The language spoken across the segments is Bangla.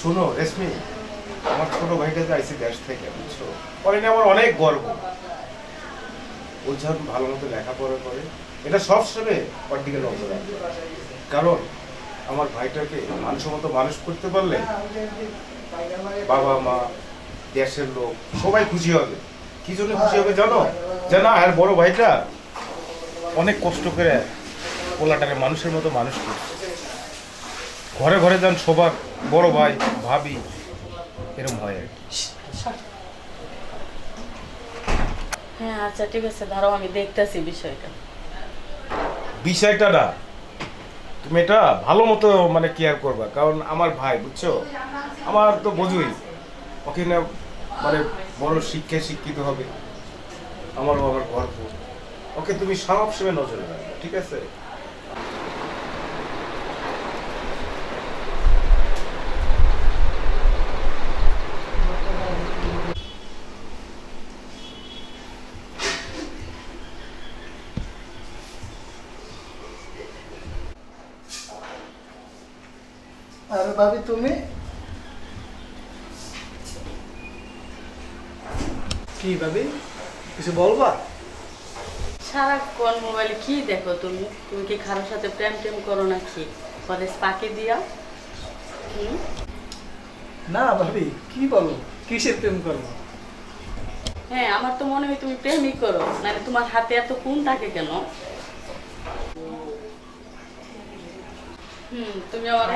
শোনো রেশমি আমার ছোট ভাইটা যে আইসি দেশ থেকে, বুঝছ? পরে আমার অনেক গর্ব। ও যখন ভালো মতো লেখাপড়া করে, এটা সব সময় ওর দিকে নজর রাখবে কারণ, আমার ভাইটাকে মানসম্মত মানুষ করতে পারলে বাবা মা, দেশের লোক, সবাই খুশি হবে। কি জন্য খুশি হবে জানো? যে না, আর বড় ভাইটা অনেক কষ্ট করে পোলাটাকে মানুষের মতো মানুষ করছে। ঘরে ঘরে যান সবার বড় ভাই ভাবি এরকম হয় আর কি। হ্যাঁ আচ্ছা ঠিক আছে দাঁড়াও আমি দেখতেছি বিষয়টা। বিষয়টা না তুমি এটা ভালো মতো মানে কেয়ার করবা কারণ আমার ভাই বুঝছ? আমার তো বোঝুই ওকে না মানে বড় শিক্ষায় শিক্ষিত হবে। আমারও আমার গর্ব। ওকে তুমি সব সময় নজরে রাখবে ঠিক আছে আরে ভাবি তুমি? কি ভাবি? কিছু বলবা? সারাক্ষণ মোবাইলে কি দেখো তুমি? তুমি কি কারোর সাথে প্রেম টেম করো নাকি? কলেজ পাকে দিয়া হুম? না ভাবি কি বলো? কিসের প্রেম করব? হ্যাঁ আমার তো মনে হয় তুমি প্রেমই করো। নাহলে তোমার হাতে এত কোন থাকে কেন? হুম তুমি আমার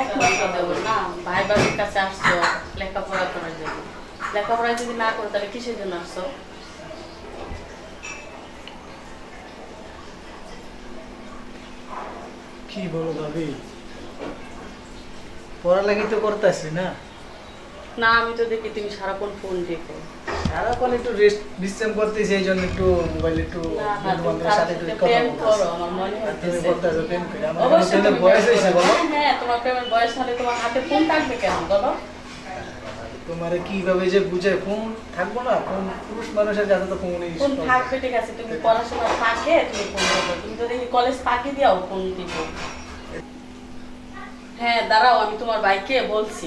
দেবো না? ভাই বাবির কাছে আসছো লেখাপড়া করার জন্য। লেখাপড়া যদি না করো তাহলে কিসের জন্য আসছো? কি বলো ভাবি? পড়ালেখি তো করতেছি না? না আমি তো দেখি তুমি সারাক্ষণ ফোন দেখো। সারাক্ষণ একটু রেস্ট বিশ্রাম করতেছি এই জন্য একটু মোবাইল একটু না, না, বন্ধু বান্ধবের সাথে একটু কথা বলতেছি। আমার আর তুমি হইতেছে। প্রেম করে আমার অবশ্যই বয়স হয়েছে বলো। হ্যাঁ তোমার প্রেমের বয়স হলে তোমার হাতে ফোন থাকবে কেন বলো? তোমার কীভাবে যে বুঝে ফোন থাকব না? ফোন পুরুষ মানুষের কাছে তো ফোনই ফোন থাকবে ঠিক আছে তুমি পড়াশোনা ফাঁকে তুমি ফোন করবে তুমি তো দেখি কলেজ ফাঁকি দিয়াও ফোন দিব। হ্যাঁ দাঁড়াও আমি তোমার বাইকে বলছি।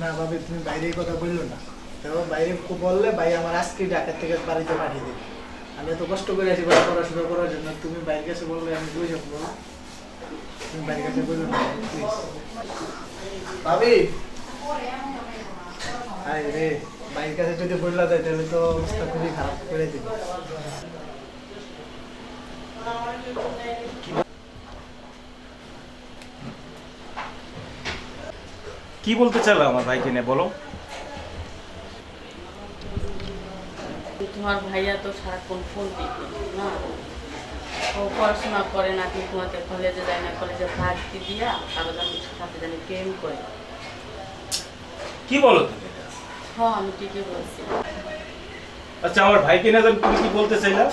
না ভাবে তুমি বাইরে কথা বলল না। বললে, ভাই, আমার আজকে ঢাকার থেকে বাড়িতে পাঠিয়ে আমি এত কষ্ট করে পড়াশোনা করার জন্য। তুমি কাছে বললে, আমি তুমি কাছে প্লিজ ভাবি? রে কাছে যদি বললা তাহলে তো অবস্থা খুবই খারাপ করে কি বলতে চাইলো আমার ভাইকে নিয়ে, বলো? তোমার ভাইয়া তো সারাক্ষণ ফোন দিবে না? ও পড়াশোনা করে না কি তোমাকে কলেজে যায় না কলেজে ভর্তি দিয়া কারও জানি সাথে জানি প্রেম করে। কি বলো তুমি হ্যাঁ আমি ঠিকই বলছি। আচ্ছা আমার ভাইকে না জানি তুমি কি বলতে চাইলা?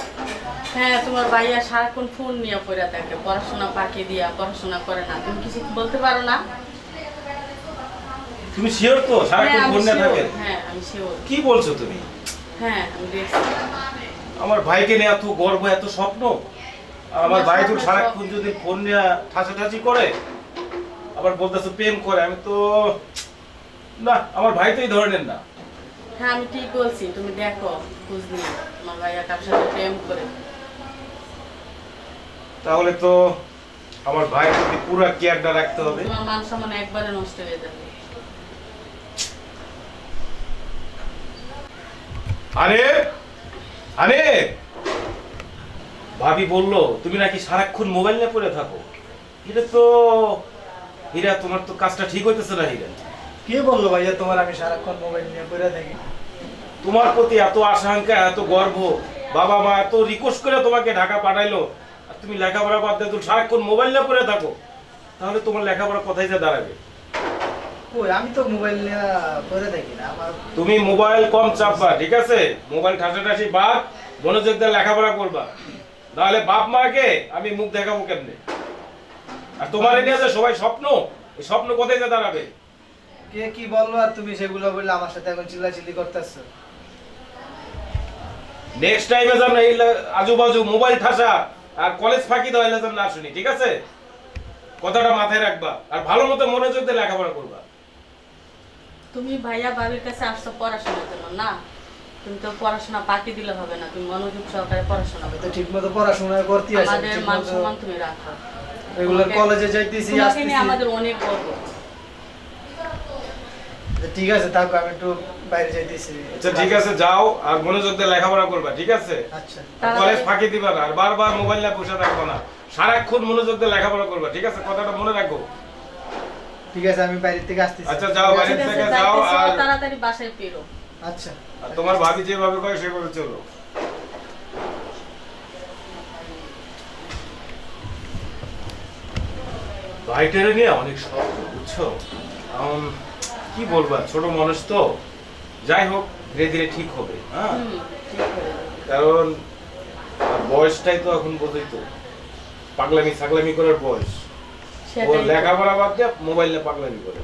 হ্যাঁ তোমার ভাইয়া সারাক্ষণ ফোন নিয়ে পড়ে থাকে পড়াশোনা পাকি দিয়া পড়াশোনা করে না। তুমি কিছু বলতে পারো না? তুমি শিওর তো? হ্যাঁ সারাক্ষণ ফোন নিয়ে থাকে? হ্যাঁ আমি শিওর কি বলছো তুমি? হ্যাঁ আমার ভাইকে নিয়ে এত গর্ব এত স্বপ্ন? আর আমার ভাই তো সারাক্ষণ যদি ফোন নিয়ে ঠাসাঠাসি করে আবার বলতেছে প্রেম করে আমি তো না আমার ভাই তো এই ধরনের না। হ্যাঁ আমি ঠিক বলছি তুমি দেখো খোঁজ নিয়ে আমার ভাইয়া কার সাথে প্রেম করে। তাহলে তো আমার ভাইয়ের প্রতি পুরো কেয়ারটা রাখতে হবে। তোমার মান সম্মান একবারে নষ্ট হয়ে যাবে। আরে আরে ভাবি বলল তুমি নাকি সারাক্ষণ মোবাইল নিয়ে পড়ে থাকো? এটা তো হীরা তোমার তো কাজটা ঠিক হইতেছে না হীরা। কে বলল ভাইয়া তোমার আমি সারাক্ষণ মোবাইল নিয়ে পড়ে থাকি? তোমার প্রতি এত আশঙ্কা এত গর্ব বাবা মা এত রিকোয়েস্ট করে তোমাকে ঢাকা পাঠাইলো আর তুমি লেখাপড়া বাদ দিয়ে তুমি সারাক্ষণ মোবাইল নিয়ে পড়ে থাকো তাহলে তোমার লেখাপড়া কোথায় যা দাঁড়াবে? আমি তো মোবাইল পড়ে থাকি না আমার তুমি মোবাইল কম চাপবা ঠিক আছে? মোবাইল ঠাসাঠাসি বাদ মনোযোগ দিয়ে লেখাপড়া করবা। নাহলে বাপ মাকে আমি মুখ দেখাবো কেমনে? আর তোমার নিয়ে যে সবাই স্বপ্ন এই স্বপ্ন কোথায় যা দাঁড়াবে? কে কি বলল আর তুমি সেগুলো বললে আমার সাথে এখন চিল্লাচিল্লি করতেছো? নেক্সট টাইমে যেন এই আজুবাজু মোবাইল ঠাসা আর কলেজ ফাঁকি দেওয়া যেন না শুনি ঠিক আছে? কথাটা মাথায় রাখবা আর ভালো মতো মনোযোগ দিয়ে লেখাপড়া করবা। তুমি ভাইয়া বাবির কাছে আসছো পড়াশোনার জন্য না? তুমি তো পড়াশোনা পাকি দিলে হবে না তুমি মনোযোগ সহকারে পড়াশোনা করো। ঠিক মতো পড়াশোনা করতে আসি আমাদের মান সম্মান তুমি রাখো। রেগুলার কলেজে যাইতেছি আসতেছি। আমাদের অনেক গর্ব ঠিক আছে থাকো আমি একটু বাইরে যাইতেছি। আচ্ছা ঠিক আছে যাও আর মনোযোগ দিয়ে লেখাপড়া করবা ঠিক আছে? আচ্ছা। কলেজ ফাঁকি দিবা না আর বারবার মোবাইল নিয়ে বসে থাকব না সারাক্ষণ মনোযোগ দিয়ে লেখাপড়া করবা ঠিক আছে? কথাটা মনে রাখো। ঠিক আছে আমি বাইরে থেকে আসতেছি। আচ্ছা, যাও, বাইরে থেকে যাও আর- তাড়াতাড়ি বাসায় ফিরো। আচ্ছা। আর তোমার ভাবি যেভাবে কয় সেভাবে চলো। ভাইটারে নিয়ে অনেক শখ বুঝছ? এখন কি বলবা ছোট মানুষ তো। যাই হোক ধীরে ধীরে ঠিক হবে হ্যাঁ। কারণ বয়সটাই তো এখন বোঝই তো। পাগলামি ছাগলামি করার বয়স। ও। লেখাপড়া বাদ দিয়ে মোবাইলে পাগলামি করে।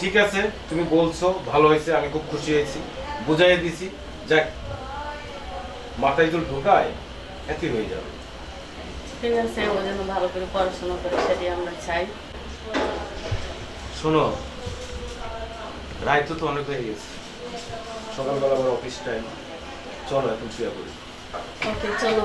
ঠিক আছে তুমি বলছো ভালো হয়েছে আমি খুব খুশি হয়েছি। বুঝাই দিছি যাক মাথায় চুল ঢোকায় এতই হয়ে যাবে। ঠিক আছে ও যেন ভালো করে পড়াশোনা করে সেটাই আমরা চাই। শোনো রায় তো অনেক হয়ে গেছে। সকালবেলা আবার অফিস টাইম চলো এখন শুয়ে পড়ি। ওকে চলো।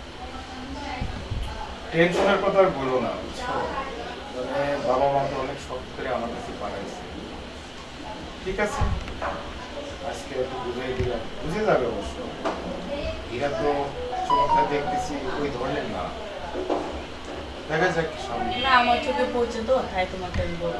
টেনশনের কথা আর বলো না মানে বাবা মা তো অনেক শখ করে আমার কাছে পাঠাইছে। ঠিক আছে আজকে একটু বুঝাই দিলাম। বুঝে যাবে অবশ্য। এরা তো চমৎকার দেখতেছি ওই ধরলেন না। দেখা যাক সামনে। না আমার চোখে পড়ছে তো তাই তোমাকে আমি বলব